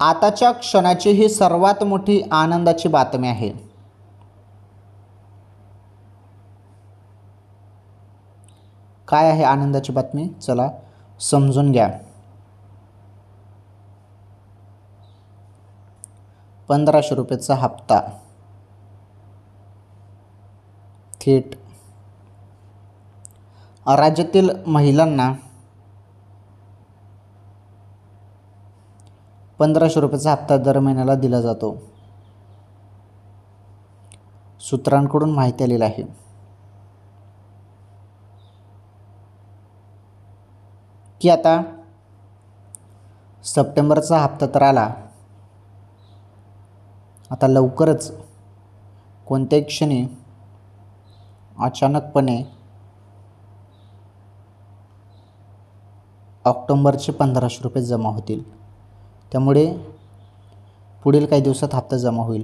आताच्या क्षणाची ही सर्वात मोठी आनंदाची बातमी आहे. काय आहे आनंदाची बातमी? चला समजून घ्या. पंधराशे रुपयेचा हप्ता. थेट. राज्यातील महिलांना पंधराशे रुपयाचा हप्ता दर महिन्याला दिला जातो. सूत्रांकडून माहिती आलेली आहे. की आता सप्टेंबरचा हप्ता तर आला. आता लवकरच कोणत्याही क्षणी अचानकपणे ऑक्टोंबरचे पंधराशे रुपये जमा होतील. त्यामुळे पुढील काही दिवसात हप्ता जमा होईल.